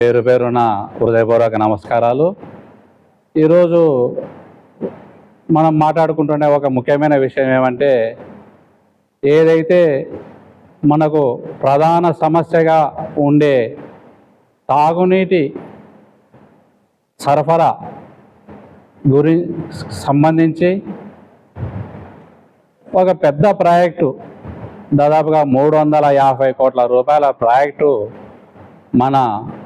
పేరు పేరున హృదయపూర్వక నమస్కారాలు. ఈరోజు మనం మాట్లాడుకుంటున్న ఒక ముఖ్యమైన విషయం ఏమంటే ఏదైతే మనకు ప్రధాన సమస్యగా ఉండే తాగునీటి సరఫరా గురి సంబంధించి ఒక పెద్ద ప్రాజెక్టు దాదాపుగా మూడు వందల యాభై కోట్ల రూపాయల ప్రాజెక్టు మన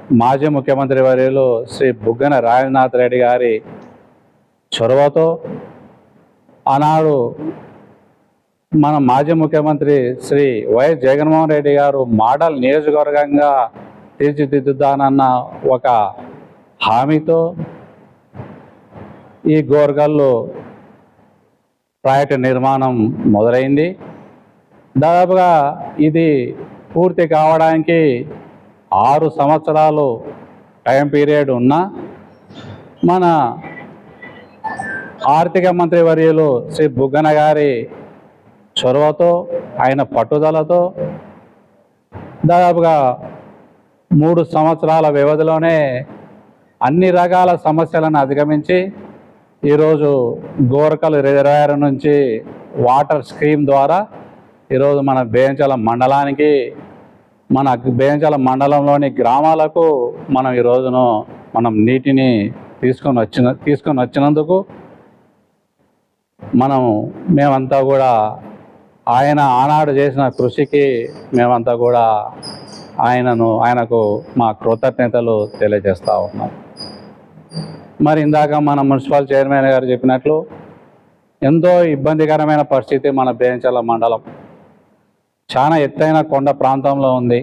మాజీ ముఖ్యమంత్రి వర్యులు శ్రీ బుగ్గన రాజనాథ్ రెడ్డి గారి చొరవతో ఆనాడు మన మాజీ ముఖ్యమంత్రి శ్రీ వైఎస్ జగన్మోహన్ రెడ్డి గారు మోడల్ నియోజకవర్గంగా తీర్చిదిద్దుతానన్న ఒక హామీతో ఈ గోర్గల్లు ప్రాజెక్టు నిర్మాణం మొదలైంది. దాదాపుగా ఇది పూర్తి కావడానికి ఆరు సంవత్సరాలు టైం పీరియడ్ ఉన్నా మన ఆర్థిక మంత్రి వర్యులు శ్రీ బుగ్గన గారి చొరవతో ఆయన పట్టుదలతో దాదాపుగా మూడు సంవత్సరాల వ్యవధిలోనే అన్ని రకాల సమస్యలను అధిగమించి ఈరోజు గోరకల్ రిజర్వాయర్ నుంచి వాటర్ స్కీమ్ ద్వారా ఈరోజు మన బేంచల మండలానికి మన బేంచల మండలంలోని గ్రామాలకు మనం ఈ రోజును మనం నీటిని తీసుకొని వచ్చిన తీసుకొని వచ్చినందుకు మనం మేమంతా కూడా ఆయన ఆనాడు చేసిన కృషికి మేమంతా కూడా ఆయనను ఆయనకు మా కృతజ్ఞతలు తెలియజేస్తూ ఉన్నాం. మరి ఇందాక మన మున్సిపల్ చైర్మన్ గారు చెప్పినట్లు ఎంతో ఇబ్బందికరమైన పరిస్థితి మన బేంచల మండలం. చాలా ఎత్తైన కొండ ప్రాంతంలో ఉంది.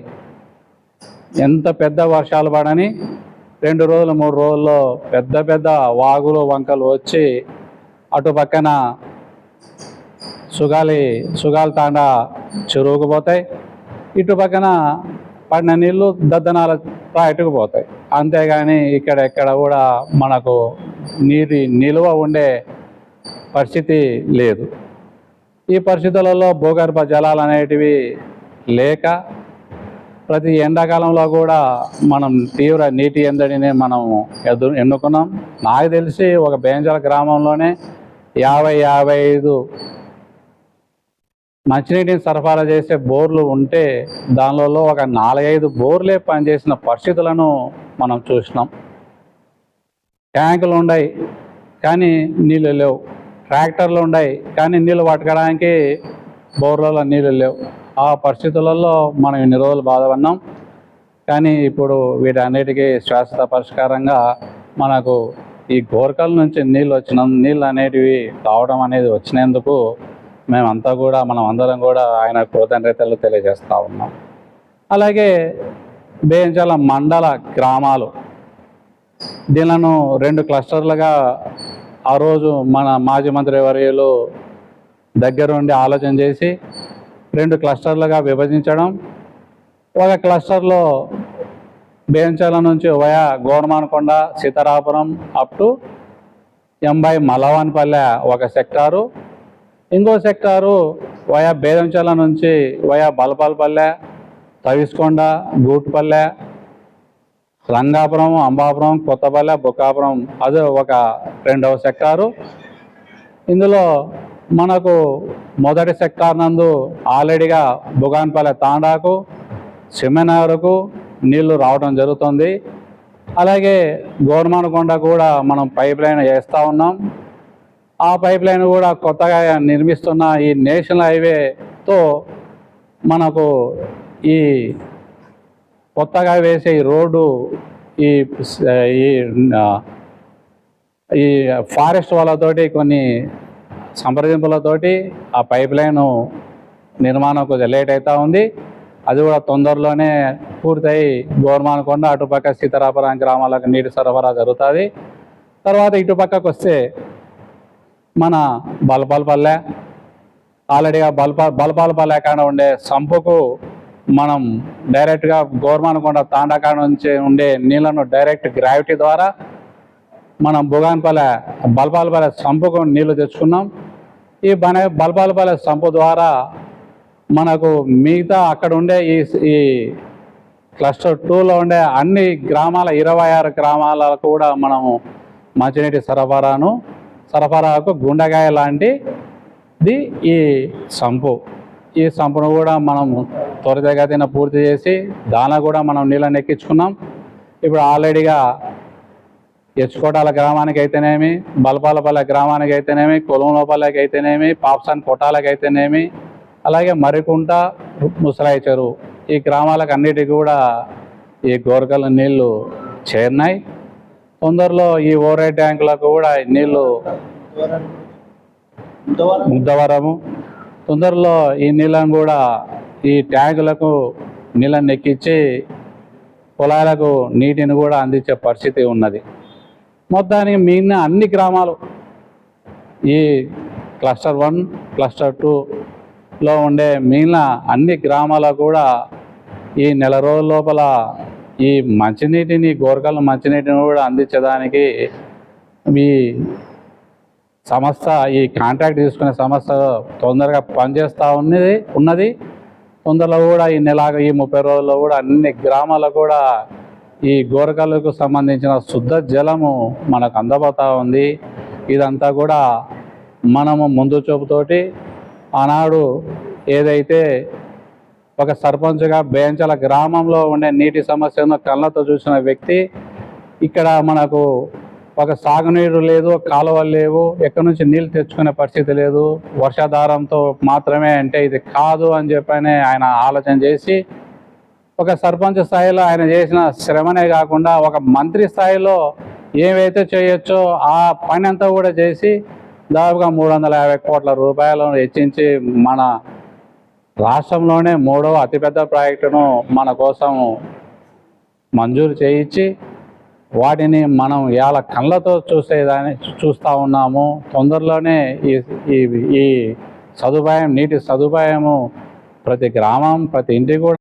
ఎంత పెద్ద వర్షాలు పడని రెండు రోజులు మూడు రోజుల్లో పెద్ద పెద్ద వాగులు వంకలు వచ్చి అటు పక్కన సుగాలి సుగాలి తాండా చెరువుకుపోతాయి ఇటు పక్కన పడిన నీళ్ళు దద్దనాల ప్రాయటుకు పోతాయి. అంతేగాని ఇక్కడ ఎక్కడ కూడా మనకు నీటి నిలువ ఉండే పరిస్థితి లేదు. ఈ పరిస్థితులలో భూగర్భ జలాలు అనేటివి లేక ప్రతి ఎండాకాలంలో కూడా మనం తీవ్ర నీటి ఎందడిని మనం ఎదు ఎన్నుకున్నాం. నాకు తెలిసి ఒక బేంజల గ్రామంలోనే యాభై యాభై ఐదు మంచినీటిని సరఫరా చేసే బోర్లు ఉంటే దానిలో ఒక నాలుగైదు బోర్లే పనిచేసిన పరిస్థితులను మనం చూసినాం. ట్యాంకులు ఉన్నాయి కానీ నీళ్ళు లేవు. ట్రాక్టర్లు ఉన్నాయి కానీ నీళ్ళు పట్టుకోవడానికి బోర్లలో నీళ్ళు లేవు. ఆ పరిస్థితులలో మనం ఇన్ని రోజులు బాధపడినాం. కానీ ఇప్పుడు వీటన్నిటికీ శాశ్వత పరిష్కారంగా మనకు ఈ గోర్కల నుంచి నీళ్ళు వచ్చిన నీళ్ళు అనేటివి రావడం అనేది వచ్చినందుకు మేమంతా కూడా మనం అందరం కూడా ఆయన కృతజ్ఞతలు తెలియజేస్తూ ఉన్నాం. అలాగే బేంచాల మండల గ్రామాలు దీనిలను రెండు క్లస్టర్లుగా ఆ రోజు మన మాజీ మంత్రి వర్యులు దగ్గరుండి ఆలోచన చేసి రెండు క్లస్టర్లుగా విభజించడం ఒక క్లస్టర్లో బేంచాల నుంచి via Gormanakonda Seetharapuram up to M by Malavanpalle ఒక సెక్టారు. ఇంకో సెక్టారు వయా బేదంచల నుంచి వయా బలపాలపల్లె తవిస్కొండ గూటుపల్లె రంగాపురం అంబాపురం కొత్తపల్లె బుకాపురం అది ఒక రెండవ సెక్టారు. ఇందులో మనకు మొదటి సెక్టార్ నందు ఆల్రెడీగా బుగాన్పల్లె తాండాకు సిమ్మనగర్కు నీళ్ళు రావడం జరుగుతుంది. అలాగే గోడమానకొండ కూడా మనం పైప్ లైన్ వేస్తూ ఉన్నాం. ఆ పైప్ లైన్ కూడా కొత్తగా నిర్మిస్తున్న ఈ నేషనల్ హైవేతో మనకు ఈ కొత్తగా వేసే ఈ రోడ్డు ఈ ఈ ఈ ఫారెస్ట్ వాళ్ళతోటి కొన్ని సంప్రదింపులతోటి ఆ పైప్ లైన్ నిర్మాణం కొద్దిగా లేట్ అవుతూ ఉంది. అది కూడా తొందరలోనే పూర్తయి గోర్మానకొండ అటుపక్క సీతారాపురం గ్రామాలకు నీటి సరఫరా జరుగుతుంది. తర్వాత ఇటుపక్కకు వస్తే మన బల్పాలపల్లె ఆల్రెడీగా బలప బల్పాలపల్లె కాడ ఉండే సంపుకు మనం డైరెక్ట్గా గోర్మానకొండ తాండాకాడ నుంచి ఉండే నీళ్ళను డైరెక్ట్ గ్రావిటీ ద్వారా మనం బుగాన్పల్లె బల్బాలపల్లె సంపుకు నీళ్ళు తెచ్చుకున్నాం. ఈ బన బల్బాలపల్లె సంపు ద్వారా మనకు మిగతా అక్కడ ఉండే ఈ ఈ క్లస్టర్ టూలో ఉండే అన్ని గ్రామాల ఇరవై ఆరు గ్రామాలకు కూడా మనము మంచినీటి సరఫరాను సరఫరాకు గుండెకాయ లాంటిది ఈ సంపు. ఈ సంపును కూడా మనం త్వరితగతిన పూర్తి చేసి దానిలో కూడా మనం నీళ్ళని ఎక్కించుకున్నాం. ఇప్పుడు ఆల్రెడీగా ఎచ్చుకోటాల గ్రామానికి అయితేనేమి బలపాలపల్లె గ్రామానికి అయితేనేమి కొలంలోపల్లెకి అయితేనేమి పాప్సాన్ కొట్టాలకి అయితేనేమి అలాగే మరికుంట ముసరాయి చెరువు. ఈ గ్రామాలకు అన్నిటికీ కూడా ఈ గోరకల నీళ్ళు చేరినాయి. తొందరలో ఈ ఓవర్ ట్యాంకులకు కూడా ఈ నీళ్ళు ముద్దవరము. తొందరలో ఈ నీళ్ళను కూడా ఈ ట్యాంకులకు నీళ్ళని ఎక్కించి పొలాలకు నీటిని కూడా అందించే పరిస్థితి ఉన్నది. మొత్తానికి మిగిలిన అన్ని గ్రామాలు ఈ క్లస్టర్ వన్ క్లస్టర్ టూలో ఉండే మిగిలిన అన్ని గ్రామాలకు కూడా ఈ నెల రోజుల లోపల ఈ మంచినీటిని గోరకల మంచినీటిని కూడా అందించడానికి ఈ సంస్థ ఈ కాంట్రాక్ట్ తీసుకునే సంస్థ తొందరగా పనిచేస్తూ ఉన్నది ఉన్నది. తొందరలో కూడా ఈ నెల ఈ ముప్పై రోజుల్లో కూడా అన్ని గ్రామాలకు కూడా ఈ గోరకాలకు సంబంధించిన శుద్ధ జలము మనకు అందబోతా ఉంది. ఇదంతా కూడా మనము ముందు చూపుతోటి ఆనాడు ఏదైతే ఒక సర్పంచ్గా బేంచల గ్రామంలో ఉండే నీటి సమస్యను కళ్ళతో చూసిన వ్యక్తి ఇక్కడ మనకు ఒక సాగునీరు లేదు కాలువలు లేవు ఎక్కడి నుంచి నీళ్ళు తెచ్చుకునే పరిస్థితి లేదు. వర్షాధారంతో మాత్రమే అంటే ఇది కాదు అని చెప్పని ఆయన ఆలోచన చేసి ఒక సర్పంచ్ స్థాయిలో ఆయన చేసిన శ్రమనే కాకుండా ఒక మంత్రి స్థాయిలో ఏవైతే చేయొచ్చో ఆ పని అంతా కూడా చేసి దాదాపుగా మూడు వందల యాభై కోట్ల రూపాయలను హెచ్చించి మన రాష్ట్రంలోనే మూడవ అతిపెద్ద ప్రాజెక్టును మన కోసం మంజూరు చేయించి వాటిని మనం ఇవాళ కళ్ళతో చూసేదాన్ని చూస్తూ ఉన్నాము. తొందరలోనే ఈ ఈ ఈ సదుపాయం నీటి సదుపాయము ప్రతి గ్రామం ప్రతి ఇంటికి కూడా